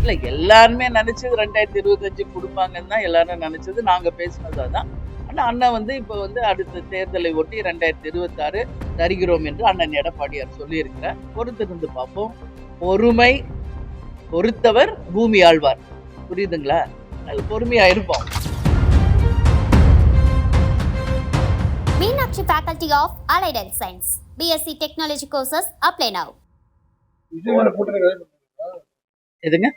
இல்ல எல்லாருமே நினைச்சது ரெண்டாயிரத்தி இருபத்தஞ்சு கொடுப்பாங்கன்னு தான் எல்லாரும் நினைச்சது. நாங்க பேசினது அதான். ஆனா அண்ணன் வந்து இப்ப வந்து அடுத்த தேர்தலை ஒட்டி ரெண்டாயிரத்தி இருபத்தாறு தருகிறோம் என்று அண்ணன் எடப்பாடியார் சொல்லியிருக்கிறார். பொறுத்திருந்து பார்ப்போம். பொறுமை பொறுத்தவர் பூமி ஆழ்வார். புரியுதுங்களா? அது பொறுமையா இருப்போம். Meenakshi Faculty of Allied Health Science. BSc Technology courses apply now. விஜயோட கூட்டணி வேலை எதுங்க?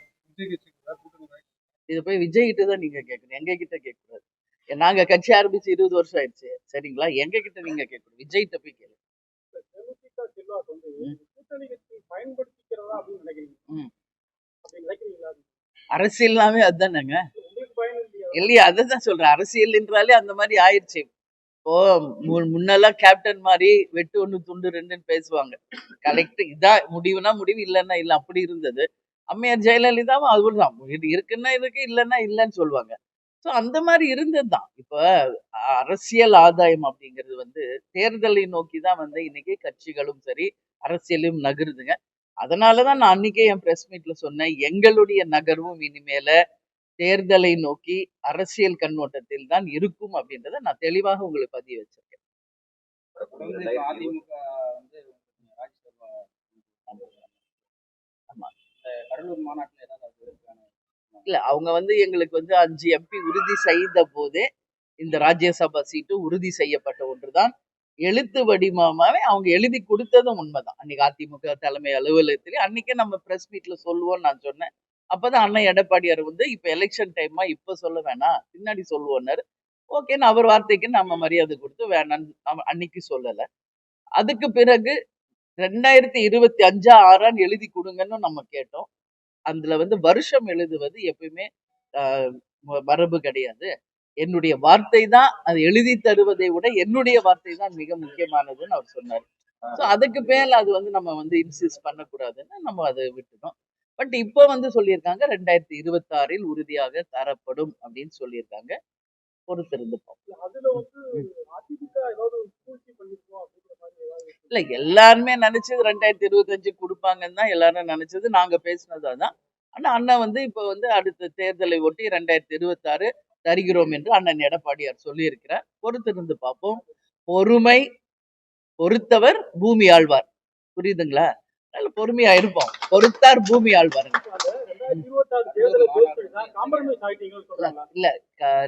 இது போய் விஜய் கிட்ட தான் நீங்க கேட்கணும் எங்க கிட்ட கேட்கக்கூடாது நாங்க கட்சி ஆரம்பிச்சு இருபது வருஷம் ஆயிடுச்சு. சரிங்களா? எங்க கிட்ட நீங்க கேட்கணும் விஜய் கிட்ட போய் கேளு தேமுதிக செல்வாக்கு வந்து ம். கூட்டணி கட்சி பயன்படுத்திக்கிறதா அப்படின்னு நினைக்கிறீங்க? ம். அப்படி நினைக்கிறீங்களா? அரசியல்னாவே அதுதானேங்க. இல்லையா? அதான் சொல்றேன். அரசியல் என்றாலே அந்த மாதிரி ஆயிடுச்சு. இப்போ முன்னெல்லாம் கேப்டன் மாதிரி வெட்டு ஒண்ணு துண்டு ரெண்டுன்னு பேசுவாங்க. கரெக்ட். இதா முடிவுனா முடிவு இல்லைன்னா இல்ல. அப்படி இருந்தது. அம்மையார் ஜெயலலிதாவும் அதுதான் இது இருக்குன்னா இருக்கு இல்லைன்னா இல்லைன்னு சொல்லுவாங்க. ஸோ அந்த மாதிரி இருந்தது தான். இப்போ அரசியல் ஆதாயம் அப்படிங்கிறது வந்து தேர்தலை நோக்கி தான் வந்து இன்னைக்கு கட்சிகளும் சரி அரசியலும் நகருதுங்க. அதனாலதான் நான் அன்னைக்கே என் பிரஸ் மீட்ல சொன்னேன் எங்களுடைய நகர்வும் இனிமேல தேர்தலை நோக்கி அரசியல் கண்ணோட்டத்தில் தான் இருக்கும் அப்படின்றத நான் தெளிவாக உங்களுக்கு பதிய வச்சிருக்கேன். அதிமுக வந்து ராஜ்யசபா ஆமா. கடலூர் ஏதாவது இல்ல அவங்க வந்து எங்களுக்கு வந்து அஞ்சு எம்பி உறுதி செய்த போதே இந்த ராஜ்யசபா சீட்டு உறுதி செய்யப்பட்ட ஒன்றுதான். எழுத்து வடிவமாவே அவங்க எழுதி கொடுத்ததும் உண்மைதான். அன்னைக்கு அதிமுக தலைமை அலுவலகத்திலே அன்னைக்கே நம்ம பிரஸ் மீட்ல சொல்லுவோம்னு நான் சொன்னேன். அப்பதான் அண்ணன் எடப்பாடியார் வந்து இப்ப எலெக்ஷன் டைமா இப்ப சொல்ல வேணாம். பின்னாடி சொல்லுவோன்னாரு ஓகேன்னு அவர் வார்த்தைக்கு நம்ம மரியாதை கொடுத்து வேணான்னு அன்னைக்கு சொல்லல. அதுக்கு பிறகு ரெண்டாயிரத்தி இருபத்தி அஞ்சா ஆறான்னு எழுதி கொடுங்கன்னு நம்ம கேட்டோம். அதுல வந்து வருஷம் எழுதுவது எப்பயுமே மரபு கிடையாது. என்னுடைய வார்த்தை தான் அது எழுதி தருவதை விட என்னுடைய வார்த்தை தான் மிக முக்கியமானதுன்னு அவர் சொன்னார். ஸோ அதுக்கு மேல அது வந்து நம்ம வந்து இன்சிஸ்ட் பண்ணக்கூடாதுன்னு நம்ம அதை விட்டுட்டோம். பட் இப்போ வந்து சொல்லியிருக்காங்க ரெண்டாயிரத்தி இருபத்தாறில் உறுதியாக தரப்படும் அப்படின்னு சொல்லியிருக்காங்க. பொறுத்திருந்து பார்ப்போம். அதுல வந்து அதிமுக ஏதாவது சூழ்ச்சி பண்ணிருக்கோம் அப்படிங்கிற மாதிரி ஏதாவது இல்ல எல்லாருமே நினைச்சது ரெண்டாயிரத்தி இருபத்தஞ்சு கொடுப்பாங்கன்னு தான் எல்லாரும் நினைச்சது. நாங்க பேசினது அதான். ஆனா அண்ணன் வந்து இப்போ வந்து அடுத்த தேர்தலை ஒட்டி ரெண்டாயிரத்தி இருபத்தாறு தருகிறோம் என்று அண்ணன் எடப்பாடியார் சொல்லியிருக்கிறார். பொறுத்திருந்து பார்ப்போம். பொறுமை பொறுத்தவர் பூமி ஆழ்வார். புரியுதுங்களா? நல்ல பொறுமையா இருப்போம். பொறுத்தார் பூமி ஆழ்வாருங்க இல்ல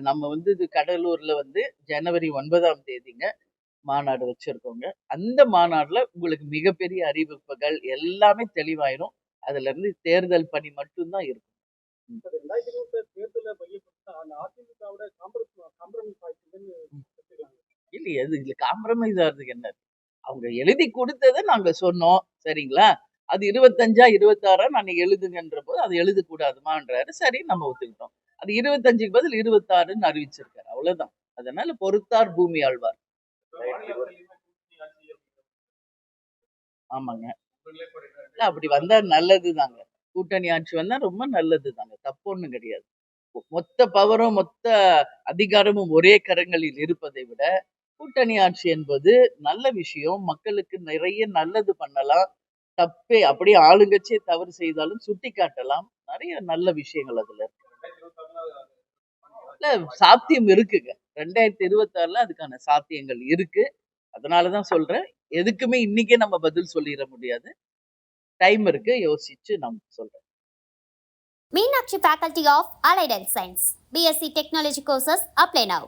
நம்ம வந்து இது கடலூர்ல வந்து ஜனவரி ஒன்பதாம் தேதிங்க. மாநாடு வச்சிருக்கோங்க அந்த மாநாடுல உங்களுக்கு மிகப்பெரிய அறிவிப்புகள் எல்லாமே தெளிவாயிரும். அதுல இருந்து தேர்தல் பணி மட்டும்தான் இருக்கும். இல்லையே அது இதுல காம்ப்ரமைஸ் ஆகிறதுக்கு என்ன? அவங்க எழுதி கொடுத்ததை நாங்க சொன்னோம். சரிங்களா? அது இருபத்தஞ்சா இருபத்தாறா நான் எழுதுங்கன்ற போது அது எழுதக்கூடாதுமான்றாரு. சரி நம்ம ஒத்துக்கிட்டோம். அது இருபத்தஞ்சுக்கு பதில் இருபத்தாறுன்னு அறிவிச்சிருக்காரு. அவ்வளவுதான். அதனால பொறுத்தார் பூமி ஆழ்வார். ஆமாங்க. இல்ல அப்படி வந்தா நல்லது தாங்க கூட்டணி ஆட்சி வந்தா ரொம்ப நல்லது தாங்க தப்பு ஒண்ணும் கிடையாது. மொத்த பவரும் மொத்த அதிகாரமும் ஒரே கரங்களில் இருப்பதை விட கூட்டணி ஆட்சி என்பது நல்ல விஷயம். மக்களுக்கு நிறைய நல்லது பண்ணலாம். தப்பே அப்படியே ஆளுங்கட்சியே தவறு செய்தாலும் சுட்டி காட்டலாம் நிறைய நல்ல விஷயங்கள் அதுல இருக்கு. இல்ல சாத்தியம் இருக்குங்க. ரெண்டாயிரத்தி இருபத்தாறுல அதுக்கான சாத்தியங்கள் இருக்கு. அதனாலதான் சொல்றேன். எதுக்குமே இன்னைக்கே நம்ம பதில் சொல்லிட முடியாது. டைம் இருக்கு. யோசிச்சு நம்ம சொல்றேன். Meenakshi faculty of allied and science BSc technology courses apply now.